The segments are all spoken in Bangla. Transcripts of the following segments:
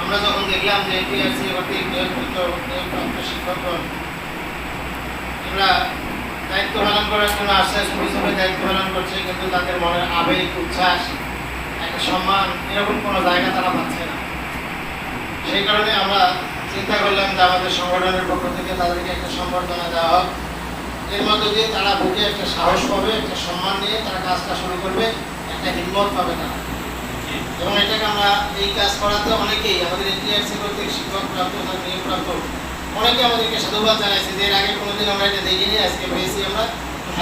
আমরা যখন দেখলাম যে দায়িত্ব পালন করার জন্য হিসেবে দায়িত্ব পালন করছে, কিন্তু তাদের মনের আবেগ, উচ্ছ্বাস, একটা সম্মান এরকম কোনো জায়গা তারা পাচ্ছে না। সেই কারণে আমরা চিন্তা করলাম যে আমাদের সংগঠনের পক্ষ থেকে তাদেরকে একটা সম্বর্ধনা দেওয়া হোক। এর মধ্য দিয়ে তারা বুকে একটা সাহস পাবে একটা সম্মান নিয়ে তারা কাজটা শুরু করবে একটা হিম্মত পাবে তারা। এবং এটাকে আমরা এই কাজ করাতে অনেকেই আমাদের এনটিআরসি কর্তৃক শিক্ষক প্রাপ্ত নিয়োগ প্রাপ্ত অনেকে আমাদেরকে সাধুবাদ জানাইছে যে এর আগে কোনোদিন আমরা এটা দেখিনি আজকে পেয়েছি আমরা।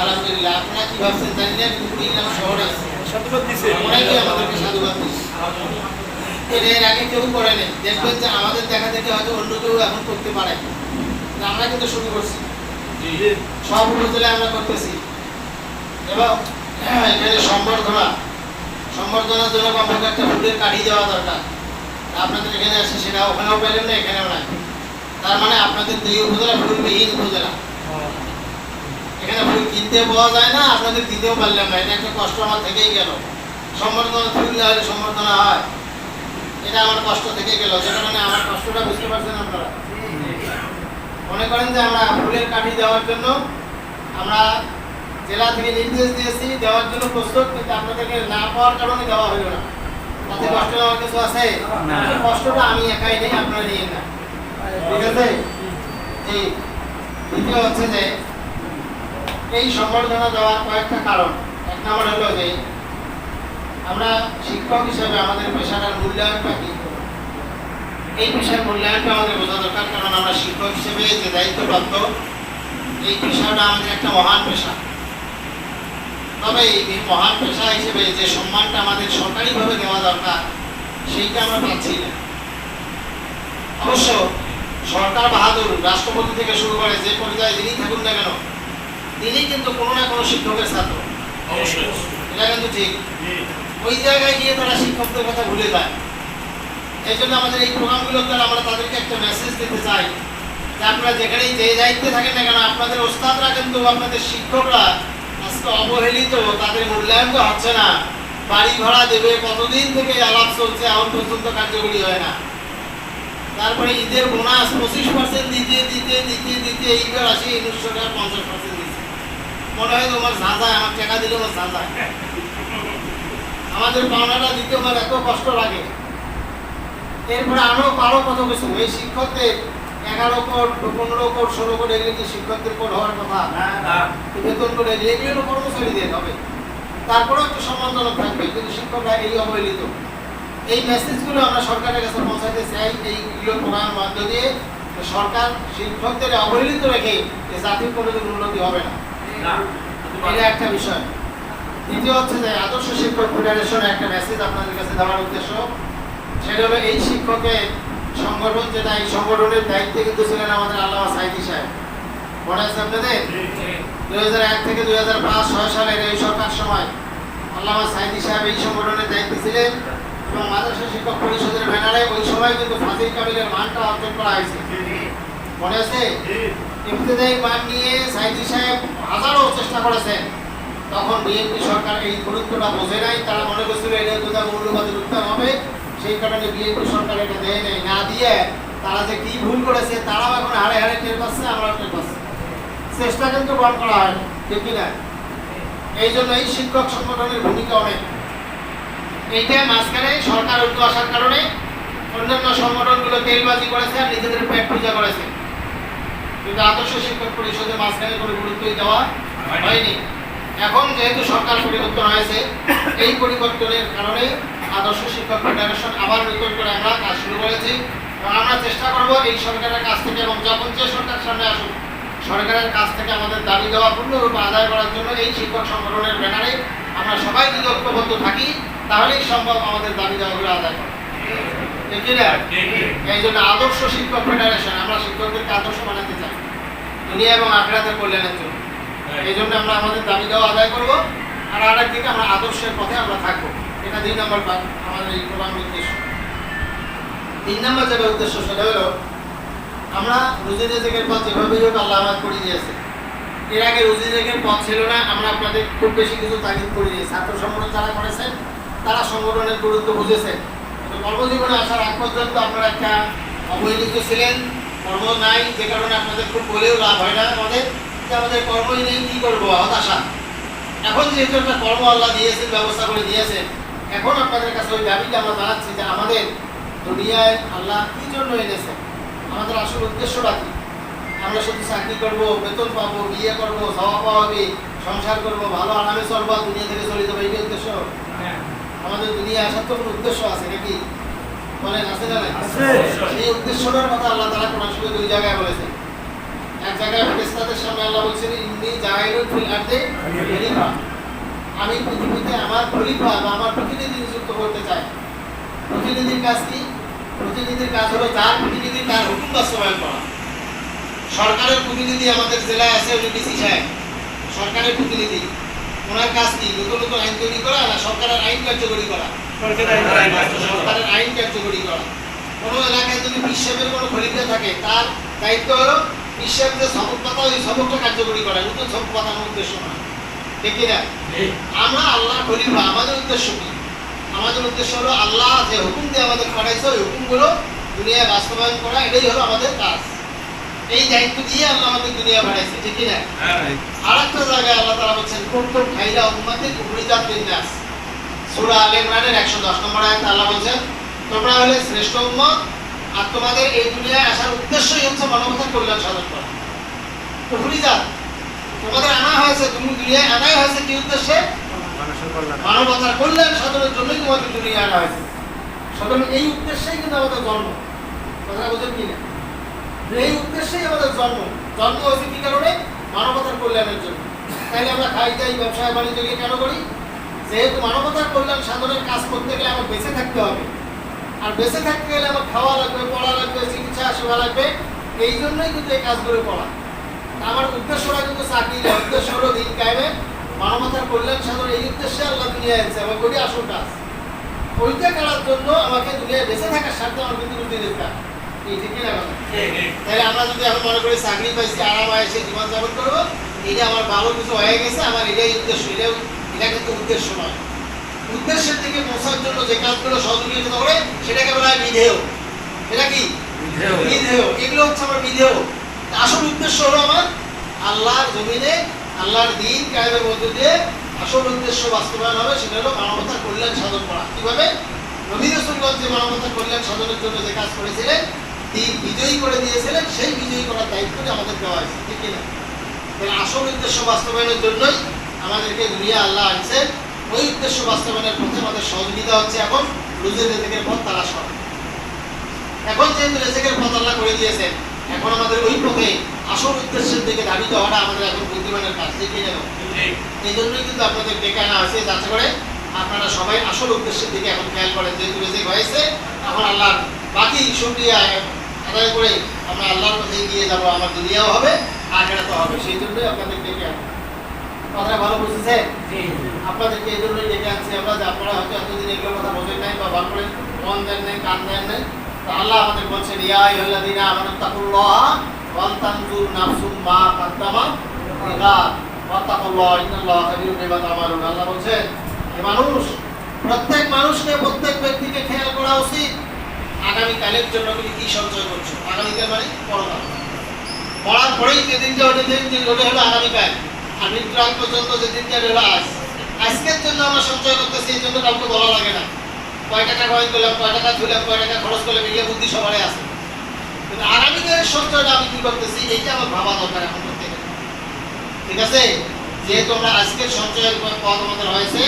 আলহামদুলিল্লাহ আপনারা কি ভাবছেন জানি না কিন্তু শহরে সাধুবাদ দিছে। অনেকে আমাদেরকে সাধুবাদ দিচ্ছে এটা এর আগে কেউ করেনি দেখবেন যে আমাদের দেখা দেখে হয়তো অন্য কেউ এখন করতে পারে। আমরা কিন্তু শুরু করছি। সব উপজেলায় আমরা করতেছি। এবং সম্বর্ধনা। সম্বর্ধনার জন্য আমাকে একটা ফুলের কাঠি দেওয়া দরকার। আপনাদের এখানে আছে সেটা ওখানেও পেলেন না এখানেও নাই। তার মানে আপনাদের দুই উপজেলা ফুলবিহীন উপজেলা। এখানে ফুল কিনতে পাওয়া যায় না আপনাদের দিতেও পারলাম না। এটা একটা কষ্ট আমার থেকেই গেল। সম্বর্ধনা ফুল না হলে সম্বর্ধনা হয়। এটা আমার কষ্ট থেকে গেল যে কারণে আমার কষ্টটা বুঝতে পারছেন আপনারা। মনে করেন যে আমরা ফুলের কাঠি দেওয়ার জন্য আমরা জেলা থেকে নির্দেশ দিয়েছি দেওয়ার জন্য প্রস্তুত কিন্তু আপনাদেরকে না পাওয়ার কারণে দেওয়া হলো না। তাতে কষ্ট নেওয়ার কিছু আছে? কষ্টটা আমি একাই নেই আপনারা নিয়ে না। ঠিক আছে? জি। দ্বিতীয় হচ্ছে যে এই সম্বর্ধনা দেওয়ার কয়েকটা কারণ। এক নম্বর হলো যে আমরা শিক্ষক হিসাবে আমাদের পেশাটার মূল্যায়নটা কি? এই পেশার মূল্যায়নটা আমাদের বোঝা দরকার কারণ আমরা শিক্ষক হিসেবে যে দায়িত্ব দায়িত্বপ্রাপ্ত এই পেশাটা আমাদের একটা মহান পেশা। তবে এই মহান পেশা হিসেবে যে সম্মানটা আমাদের সরকারিভাবে দেওয়া দরকার সেইটা আমরা পাচ্ছি না। অবশ্য সরকার বাহাদুর রাষ্ট্রপতি থেকে শুরু করে যে পর্যায়ে যিনি থাকুন না কেন তিনি কিন্তু কোনো না কোনো শিক্ষকের ছাত্র। অবশ্যই। এটা কিন্তু ঠিক। ওই জায়গায় গিয়ে তারা শিক্ষকদের কথা ভুলে যায়। এই জন্য আমাদের এই প্রোগ্রামগুলোর দ্বারা আমরা তাদেরকে একটা মেসেজ দিতে চাই যে আপনারা যেখানেই যে দায়িত্বে থাকেন না কেন, আপনাদের ওস্তাদরা কিন্তু আপনাদের শিক্ষকরা আজকে অবহেলিত, তাদের মূল্যায়ন তো হচ্ছে না। বাড়ি ভাড়া দেবে, কতদিন থেকে আলাপ চলছে, এখন পর্যন্ত কার্যকরী হয় না। তারপরে ঈদের বোনাস পঁচিশ পার্সেন্ট দিতে দিতে দিতে দিতে, এইবার আসি উনিশশো টাকা পঞ্চাশ পার্সেন্ট দিচ্ছে। মনে হয় তোমার ঝাঁঝায়, আমার টাকা দিলে, আমার ঝাঁঝায়। আমাদের দিতে আমার এত কষ্ট লাগে। এরপরে আরও আরও কত কিছু। এই শিক্ষকদের এগারো কোট পনেরো কোট ষোলো কোট এগুলো কি শিক্ষকদের কোট হওয়ার কথা? বেতন করে? এগুলো কর্মচারীদের হবে। তারপরেও একটু সম্মানজনক থাকবে কিন্তু শিক্ষকরা এই অবহেলিত। এই মেসেজগুলো আমরা সরকারের কাছে পৌঁছাতে চাই এইগুলো প্রোগ্রামের মধ্য দিয়ে সরকার শিক্ষকদের অবহেলিত রেখে এই জাতির কোনোদিন উন্নতি হবে না এটা একটা বিষয়। দ্বিতীয় হচ্ছে যে আদর্শ শিক্ষক ফেডারেশনের একটা মেসেজ আপনাদের কাছে দেওয়ার উদ্দেশ্য। সেটা হলো এই শিক্ষকের সংগঠন যেটা এই সংগঠনের দায়িত্বে কিন্তু ছিলেন আমাদের আল্লামা সাইদি সাহেব। মনে আছে আপনাদের? দুই হাজার এক থেকে দুই হাজার পাঁচ ছয় সালের এই সরকার সময় আল্লামা সাইদি সাহেব এই সংগঠনের দায়িত্বে ছিলেন এবং মাদ্রাসা শিক্ষক পরিষদের ব্যানারে ওই সময় কিন্তু ফাজিল কামিলের মানটা অর্জন করা হয়েছে। মনে আছে? ইবতদায়ী মান নিয়ে সাইদি সাহেব হাজারো চেষ্টা করেছেন। তখন বিএনপি সরকার এই গুরুত্বটা বোঝে নাই। তারা মনে করছিল এটা কোথাও মূল্যবাদের উত্থান হবে। সেই কারণে বিএনপি সরকার এটা দেয় নাই। না দিয়ে তারা যে কি ভুল করেছে, তারাও এখন হারে হারে টের পাচ্ছে, আমরাও টের পাচ্ছি। চেষ্টা কিন্তু বন্ধ করা হয়, ঠিক কি না এই জন্য এই শিক্ষক সংগঠনের ভূমিকা অনেক। এইটা মাঝখানে সরকার ঐক্য আসার কারণে অন্যান্য সংগঠনগুলো তেলবাজি করেছে আর নিজেদের পেট পূজা করেছে। কিন্তু আদর্শ শিক্ষক পরিষদের মাঝখানে কোনো গুরুত্বই দেওয়া হয়নি। এখন যেহেতু সরকার পরিবর্তন হয়েছে, এই পরিবর্তনের কারণে আদর্শ শিক্ষক ফেডারেশন আবার নতুন করে আমরা কাজ শুরু করেছি। এবং আমরা চেষ্টা করব এই সরকারের কাছ থেকে এবং যখন যে সরকার সামনে আসুক, সরকারের কাছ থেকে আমাদের দাবি দেওয়া পূর্ণরূপে আদায় করার জন্য এই শিক্ষক সংগঠনের ব্যানারে আমরা সবাই যদি ঐক্যবদ্ধ থাকি, তাহলেই সম্ভব আমাদের দাবি দেওয়াগুলো আদায় করা। এই জন্য আদর্শ শিক্ষক ফেডারেশন, আমরা শিক্ষকদেরকে আদর্শ বানাতে চাই। দুনিয়া এবং আখড়াতে কল্যাণের জন্য। এই জন্য আমরা আমাদের দাবি দেওয়া আদায় করব। আর আরেক দিকে আমরা আদর্শের পথে আমরা থাকব। এটা দুই নম্বর আমাদের এই প্রধান উদ্দেশ্য। তিন নম্বর যেটা উদ্দেশ্য, সেটা হলো, আমরা রুজি রেজেকের পথ যেভাবেই হোক আল্লাহ আমাকে করে দিয়েছে। এর আগে রুজি রেজেকের পথ ছিল না, আমরা আপনাদের খুব বেশি কিছু তাগিদ করে দিই ছাত্র সংগঠন যারা করেছেন, তারা সংগঠনের গুরুত্ব বুঝেছেন। কর্মজীবনে আসার আগ পর্যন্ত আপনারা একটা অবহেলিত ছিলেন, কর্ম নাই, যে কারণে আপনাদের খুব বলেও লাভ হয় না আমাদের। যে আমাদের কর্মই নেই কী করব? হতাশা। এখন যেহেতু একটা কর্ম আল্লাহ দিয়েছেন ব্যবস্থা করে দিয়েছেন এখন আপনাদের কাছে ওই দাবিটা আমরা জানাচ্ছি যে আমাদের দুনিয়ায় আল্লাহ কী জন্য এনেছেন? আমাদের আসল উদ্দেশ্যটা কি? আমরা শুধু চাকরি করব বেতন পাবো বিয়ে করব পাওয়া হবে সংসার করব ভালো আরামে চলবো দুনিয়া থেকে চলে যাব এই উদ্দেশ্য? আমাদের দুনিয়া আসার তো কোনো উদ্দেশ্য আছে নাকি? বলেন আছে না? সেই উদ্দেশ্যটার কথা আল্লাহ তারা কোরআন দুই জায়গায় বলেছে এক জায়গায় ফেরেশতাদের সামনে আল্লাহ বলছেন ইন্নী জাইলুন ফিল আরদে খলিফা। আমি পৃথিবীতে আমার খলিফা বা আমার প্রতিনিধি নিযুক্ত করতে চাই। প্রতিনিধির কাজ কি? প্রতিনিধির কাজ হলো যার প্রতিনিধি তার হুকুম বাস্তবায়ন করা। সরকারের প্রতিনিধি আমাদের জেলায় আছে উনি ডিসি সাহেব। সরকারের প্রতিনিধি। ওনার কাজ কি? নতুন নতুন আইন তৈরি করা না সরকারের আইন কার্যকরী করা? সরকারের আইন কার্যকরী করা। কোনো এলাকায় যদি বিশ্বের কোনো খলিফা থাকে তার দায়িত্ব হলো যে সবক ওই সবকটা কার্যকরী করা সবক উদ্দেশ্য ঠিক না আমরা আল্লাহ আমাদের উদ্দেশ্য কি? আমাদের উদ্দেশ্য হলো আল্লাহ যে হুকুম দিয়ে আমাদের পাঠাইছে ওই হুকুমগুলো দুনিয়ায় বাস্তবায়ন করা এটাই হলো আমাদের কাজ। এই দায়িত্ব দিয়ে আল্লাহ আমাদের দুনিয়া পাঠাইছে ঠিক না আর একটা জায়গায় আল্লাহ তারা বলছেন কুমতুম খাইরা উম্মাতিন উখরিজাত লিন-নাস। সূরা আলে ইমরানের 110 নম্বর আয়াতে আল্লাহ বলছেন তোমরা হলে শ্রেষ্ঠ উম্মত আর তোমাদের এই দুনিয়ায় আসার উদ্দেশ্যই হচ্ছে কল্যাণ সাধন করা উখরিজাত তোমাদের আনা হয়েছে তুমি দুনিয়ায় আনাই হয়েছে কি উদ্দেশ্যে? মানবতার কল্যাণ সাধনের জন্যই তোমাদের দুনিয়ায় আনা হয়েছে। সুতরাং এই উদ্দেশ্যেই কিন্তু আমাদের জন্ম। কথা বুঝেন কি না? এই উদ্দেশ্যেই আমাদের জন্ম। জন্ম হয়েছে কি কারণে? মানবতার কল্যাণের জন্য। তাইলে আমরা খাই যাই ব্যবসায় বাণিজ্যকে কেন করি? যেহেতু মানবতার কল্যাণ সাধনের কাজ করতে গেলে আমার বেঁচে থাকতে হবে। আর বেঁচে থাকতে গেলে আমার খাওয়া লাগবে পড়া লাগবে চিকিৎসা সেবা লাগবে। এই জন্যই কিন্তু এই কাজগুলো করা। আমার উদ্দেশ্যটা কিন্তু চাকরি না উদ্দেশ্য হলো দিন কায়েমে মানবতার কল্যাণ সাধন এই উদ্দেশ্যে আল্লাহ দুনিয়ায় এনেছে আমার করি আসল কাজ। ওইটা করার জন্য আমাকে দুনিয়ায় বেঁচে থাকার স্বার্থে আমার কিন্তু রুটি এই কিনা তাহলে আমরা যদি এখন মনে করি চাকরি পাইছি আরাম এসে জীবন যাপন করব এটা আমার ভালো কিছু হয়ে গেছে আমার এটাই উদ্দেশ্য এটা এটা কিন্তু উদ্দেশ্য নয়। উদ্দেশ্যের দিকে পৌঁছার জন্য যে কাজগুলো সহযোগিতা করে সেটাকে বলা হয় বিধেয়। এটা কি? বিধেয়। এগুলো হচ্ছে আমার বিধেয়। আসল উদ্দেশ্য হলো আমার আল্লাহর জমিনে, আল্লাহর দিন কায়েমের মধ্য দিয়ে আসল উদ্দেশ্য বাস্তবায়ন হবে, সেটা হলো মানবতার কল্যাণ সাধন করা। কীভাবে? নবী রসুলগঞ্জ যে মানবতার কল্যাণ সাধনের জন্য যে কাজ করেছিলেন দিন বিজয়ী করে দিয়েছিলেন, সেই বিজয়ী করার দায়িত্বটি আমাদের দেওয়া হয়েছে, ঠিক কিনা? তাহলে আসল উদ্দেশ্য বাস্তবায়নের জন্যই আমাদেরকে দুনিয়া আল্লাহ আনছেন। ওই উদ্দেশ্য বাস্তবায়নের পথে আমাদের সহযোগিতা হচ্ছে এখন রুজের রেজেকের পথ তালাশ করা। এখন যেহেতু রেজেকের পথ আল্লাহ করে দিয়েছেন এখন আমাদের ওই পথে আসল উদ্দেশ্যের দিকে ধাবিত হওয়াটা আমাদের এখন বুদ্ধিমানের কাজ ঠিক। কিনা এই জন্যই কিন্তু আপনাদের ডেকে আনা হয়েছে যাতে করে আপনারা সবাই আসল উদ্দেশ্যের দিকে এখন খেয়াল করেন যেহেতু রেজেক হয়েছে এখন আল্লাহর বাকি শুক্রিয়া আদায় করে আমরা আল্লাহর পথে এগিয়ে যাব আমার দুনিয়াও হবে আখেরাতও হবে। সেই জন্যই আপনাদের ডেকে আনা। কথাটা ভালো বুঝেছেন? আপনাদেরকে এই জন্যই ডেকে আনছি আমরা যে আপনারা হয়তো এতদিন এগুলো কথা বোঝেন নাই বা ভালো করে মন দেন নাই কান দেন নাই তো আল্লাহ আমাদের বলছেন, ইয়া আইয়ুহাল্লাযীনা আমানু তাকুল্লাহ ওয়াল তানজুর নাফসুম মা কাদ্দামাত লিগাদ ওয়াত্তাকুল্লাহ ইন্নাল্লাহা খাবীরুম বিমা তা'মালুন আল্লাহ বলছেন হে মানুষ, প্রত্যেক মানুষকে প্রত্যেক ব্যক্তিকে খেয়াল করা উচিত আগামী কালের জন্য তুমি কি সঞ্চয় করছ। আগামীকাল মানে পরকাল। পড়ার পরেই যে দিনটা ওটা দিন দিন ওটা হলো আগামীকাল। আর মৃত্যু আগ পর্যন্ত যে দিনটা হলো আজ। আজকের জন্য আমরা সঞ্চয় করতেছি, এই জন্য কাউকে বলা লাগে না। কয় টাকা কয়েন করলাম কয় টাকা ধুলাম কয় টাকা খরচ করলাম এগুলো বুদ্ধি সবারই আছে। কিন্তু আগামীকালের সঞ্চয়টা আমি কি করতেছি এইটা আমার ভাবা দরকার এখন করতে ঠিক আছে? যেহেতু আমরা আজকের সঞ্চয়ের পথ আমাদের হয়েছে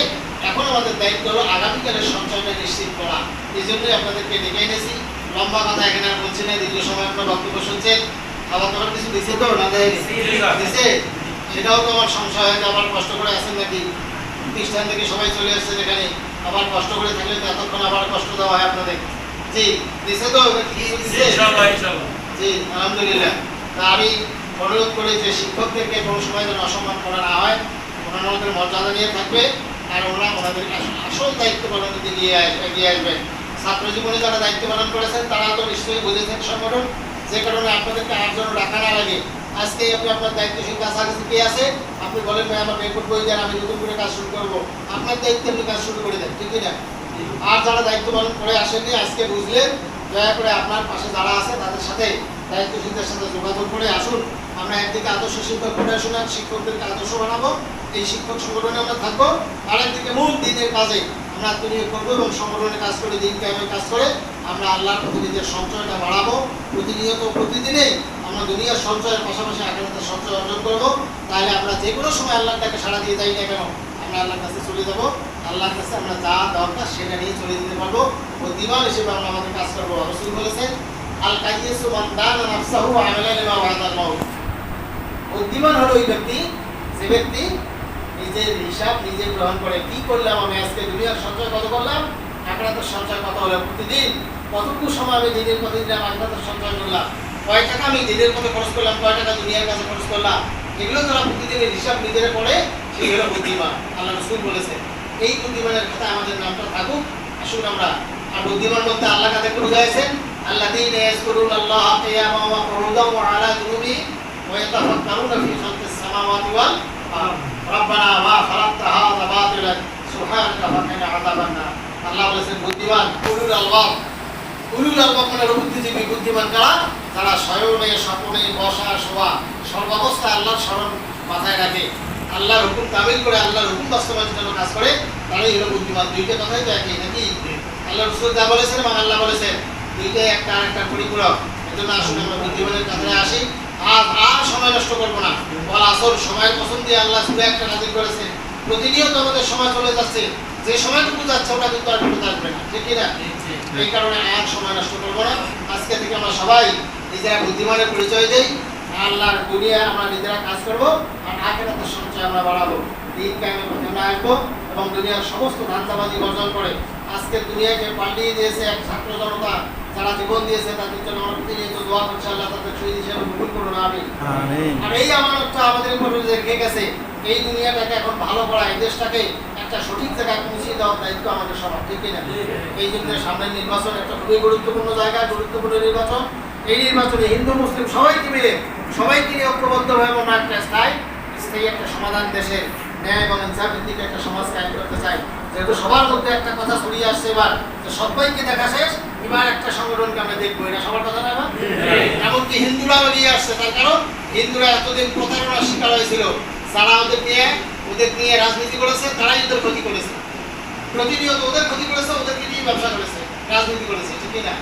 এখন আমাদের দায়িত্ব হলো আগামীকালের সঞ্চয়টা নিশ্চিত করা। এই জন্যই আপনাদেরকে ডেকে এনেছি। লম্বা কথা এখানে আর বলছি না দীর্ঘ সময় আপনার বক্তব্য শুনছেন। খাবার দাবার কিছু দিছে তো না দিছে সেটাও তো আমার সংশয় হয় যে আবার কষ্ট করে আসেন নাকি? প্রতিষ্ঠান থেকে সবাই চলে আসছেন এখানে। আবার কষ্ট করে থাকলে এতক্ষণ আবার কষ্ট দেওয়া হয় আপনাদের। জি দিছে তো? জি আলহামদুলিল্লাহ। তা আমি অনুরোধ করি যে শিক্ষকদেরকে কোনো সময় যেন অসম্মান করা না হয় ওনারা ওনাদের মর্যাদা নিয়ে থাকবে আর ওনারা ওনাদের আসল দায়িত্ব পালনের দিকে এগিয়ে আসবেন। ছাত্র জীবনে যারা দায়িত্ব পালন করেছেন তারা তো নিশ্চয়ই বুঝেছেন সংগঠন। যে কারণে আপনাদেরকে আর জন্য রাখা না লাগে। আজকে আপনি আপনার দায়িত্বশীল আগে কে আছে? আপনি বলেন ভাই, আমার রেকর্ড বই দেন, আমি নতুন করে কাজ শুরু করব। আপনার দায়িত্বে আপনি কাজ শুরু করে দেন ঠিক না? আর যারা দায়িত্ব পালন করে আসেননি, আজকে বুঝলেন, দয়া করে আপনার পাশে যারা আছে, তাদের সাথে দায়িত্বশীলদের সাথে যোগাযোগ করে আসুন। আমরা একদিকে আদর্শ শিক্ষক পড়াশোনার শিক্ষকদেরকে আদর্শ বানাবো, এই শিক্ষক সংগঠনে আমরা থাকব। আর একদিকে মূল দিনের কাজে আমরা বিনিয়োগ করব এবং সংগঠনে কাজ করে দিন কাজ করে আমরা আল্লাহর প্রতি নিজের সঞ্চয়টা বাড়াবো। প্রতিনিয়ত প্রতিদিনে আমরা দুনিয়ার সঞ্চয়ের পাশাপাশি আগামীতে সঞ্চয় অর্জন করব, তাহলে আমরা যে কোনো সময় আল্লাহর ডাকে সাড়া দিয়ে যাই না কেন, আমরা আল্লাহর কাছে চলে যাব। আল্লাহর কাছে আমরা যা দরকার সেটা নিয়ে চলে যেতে পারব। বুদ্ধিমান হিসেবে আমরা আমাদের কাজ করব রসুল বলেছেন আল কাইয়েসু নাফসাহু ওয়াদাল বুদ্ধিমান হলো ওই ব্যক্তি, যে ব্যক্তি নিজের হিসাব নিজে গ্রহণ করে, কি করলাম আমি আজকে? দুনিয়ার সঞ্চয় কত করলাম? আখরাতের সঞ্চয় কত হলো প্রতিদিন? কতটুকু সময় আমি দিনের প্রতিদিন আখরাতের সঞ্চয় করলাম? কয় টাকা আমি নিজের মতো খরচ করলাম, কয় টাকা দুনিয়ার কাছে খরচ করলাম? এগুলো যারা প্রতিদিনের হিসাব নিজেরা করে সেই হলো বুদ্ধিমান। আল্লাহ রসুল বলেছে এই বুদ্ধিমানের কথা আমাদের নামটা থাকুক। আসুন আমরা, আর বুদ্ধিমান বলতে আল্লাহ কাদেরকে বুঝাইছেন? আল্লাহ দিন ইয়াজকুরুন আল্লাহ আলা সামাওয়াতি ওয়াল আরদ। রব্বানা মা খালাকতা হাযা বাতিলান, সুবহানাকা ফাকিনা আযাবান নার আল্লাহ বলেছেন, বুদ্ধিমান, উলুল আলবাব। উলুল আলবাব মানে বুদ্ধিজীবী, বুদ্ধিমান কারা? যারা শয়নে স্বপনে বসা শোয়া। সর্বাবস্থায় আল্লাহর স্মরণ মাথায় রাখে। আল্লাহর হুকুম তামিল করে আল্লাহর হুকুম বাস্তবায়নের জন্য কাজ করে তারাই হলো বুদ্ধিমান। দুইটা কথাই তো একই নাকি? আল্লাহ রসুল যা বলেছেন এবং আল্লাহ বলেছেন দুইটাই একটা আর একটা পরিপূরক। এজন্য আসুন আমরা বুদ্ধিমানের কাছে আসি। আর আর সময় নষ্ট করব না। বল আসল সময় পছন্দ দিয়ে আল্লাহ শুধু একটা নাজির করেছে প্রতিনিয়ত আমাদের সময় চলে যাচ্ছে। যে সময়টুকু যাচ্ছে ওটা কিন্তু আর ফেরত আসবে না। ঠিক কি না? এই কারণে আর সময় নষ্ট করব না। আজকে থেকে আমরা সবাই নিজেরা বুদ্ধিমানের পরিচয় দেই। আল্লাহর দুনিয়া আমরা নিজেরা কাজ করব আর আখেরাতের সঞ্চয় আমরা বাড়াবো। দিন কায়েমের পথে আমরা আসব এবং দুনিয়ার সমস্ত ধান্দাবাজি বর্জন করে আজকে দুনিয়াকে পাল্টিয়ে দিয়েছে এক ছাত্র জনতা। যারা জীবন দিয়েছে তাদের জন্য আমরা প্রতিনিয়ত দোয়া করছি আল্লাহ তাদের শহীদ হিসেবে কবুল করুন আমি আর এই আমানতটা আমাদের উপর রেখে গেছে। এই দুনিয়াটাকে এখন ভালো করা এই দেশটাকে একটা সঠিক জায়গায় পৌঁছে দেওয়ার দায়িত্ব আমাদের সবার ঠিক না এই জন্য সামনের নির্বাচন একটা খুবই গুরুত্বপূর্ণ জায়গা গুরুত্বপূর্ণ নির্বাচন। এই নির্বাচনে হিন্দু মুসলিম সবাইকে মিলে সবাইকে নিয়ে ঐক্যবদ্ধভাবে আমরা একটা স্থায়ী স্থায়ী একটা সমাধান দেশের ন্যায় এবং ইনসাফ ভিত্তিক একটা সমাজ কায়েম করতে চাই। যেহেতু সবার মধ্যে একটা কথা ছড়িয়ে আসছে এবার যে সবাইকে দেখা শেষ এবার একটা সংগঠনকে আমরা দেখব। এটা সবার কথা না এবার? এমনকি হিন্দুরাও নিয়ে আসছে তার কারণ হিন্দুরা এতদিন প্রতারণার শিকার হয়েছিল। যারা ওদের নিয়ে ওদের নিয়ে রাজনীতি করেছে তারাই ওদের ক্ষতি করেছে। প্রতিনিয়ত ওদের ক্ষতি করেছে ওদেরকে নিয়ে ব্যবসা করেছে রাজনীতি করেছে ঠিক না?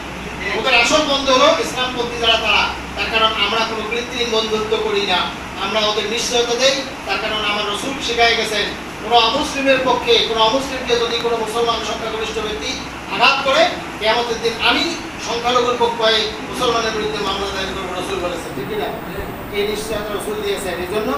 ওদের আসল বন্ধু হলো ইসলামপন্থী যারা, তারা। তার কারণ আমরা কোনো কৃত্রিম বন্ধুত্ব করি না। আমরা ওদের নিশ্চয়তা দেই। তার কারণ আমার রসুল শিখাই গেছেন, কোনো অমুসলিমের পক্ষে, কোনো অমুসলিমকে যদি কোনো মুসলমান সংখ্যাগরিষ্ঠ ব্যক্তি আঘাত করে কেমতের দিন আমি সংখ্যালঘুর পক্ষে মুসলমানের বিরুদ্ধে মামলা দায়ের করব, রসুল বলেছেন। ঠিক না? এই নিশ্চয়তা রসুল দিয়েছেন। এই জন্য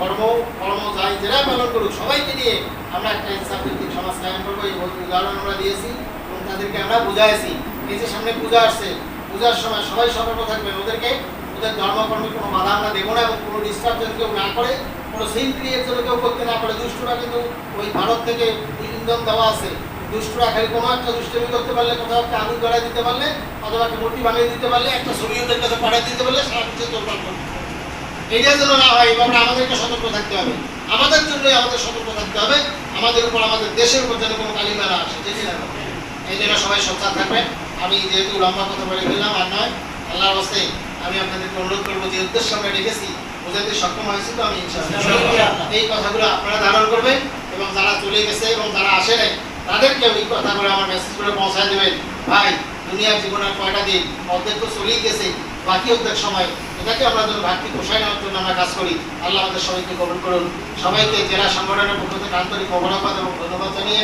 কর্ম কর্ম যাই যারা পালন করুক, সবাইকে নিয়ে আমরা একটা ইনসাফ ভিত্তিক সমাজ কায়েম করব। এই উদাহরণ আমরা দিয়েছি এবং তাদেরকে আমরা বুঝাইছি। যে সামনে পূজা আসছে। পূজার সময় সবাই সতর্ক থাকবেন। ওদেরকে, ওদের ধর্মকর্মে কোনো বাধা আমরা দেবো না এবং কোনো ডিস্টার্ব যেন কেউ না করে, কোনো সিন ক্রিয়েট যেন কেউ করতে না পারে। দুষ্টরা কিন্তু ওই ভারত থেকে ইন্ধন দেওয়া আছে। দুষ্টরা খালি কোনো একটা দুষ্টমি করতে পারলে কোথাও একটা আগুন ধরাই দিতে পারলে, অথবা একটা মূর্তি বানিয়ে দিতে পারলে, একটা ছবি ওদের কাছে পাঠিয়ে দিতে পারলে, সারা কিছু তোলপাল করবে এটা যেন না হয় এবং আমাদেরকে সতর্ক থাকতে হবে। আমাদের জন্যই আমাদের সতর্ক থাকতে হবে। আমাদের উপর, আমাদের দেশের উপর যেন কোনো কালিমা না আসে। ঠিক না এই জন্য সবাই সচ্ছাদ থাকবেন। আমি যেহেতু লম্বা কথা বলে গেলাম আর নয় আল্লাহর হস্তে আমি আপনাদেরকে অনুরোধ করব যে উদ্দেশ্য আমরা রেখেছি বোঝাতে সক্ষম হয়েছি তো আমি এই কথাগুলো আপনারা ধারণ করবেন এবং যারা চলে গেছে এবং যারা আসে নাই তাদেরকে কথা কথাগুলো আমার মেসেজ করে পৌঁছায় দেবেন। ভাই দুনিয়ার জীবনের কয়টা দিন অর্ধেক তো চলেই গেছে বাকি অর্ধেক সময় এটাকে আমরা যেন ঘাটতি পোষায় নেওয়ার জন্য আমরা কাজ করি। আল্লাহ আমাদের সবাইকে কবল করুন। সবাইকে জেলা সংগঠনের পক্ষ থেকে আন্তরিক মোবারকবাদ এবং ধন্যবাদ জানিয়ে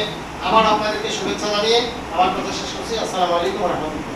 আমার আপনাদেরকে শুভেচ্ছা জানিয়ে আমার কথা শেষ করছি। আসসালামু আলাইকুম রহমতুল্লাহ।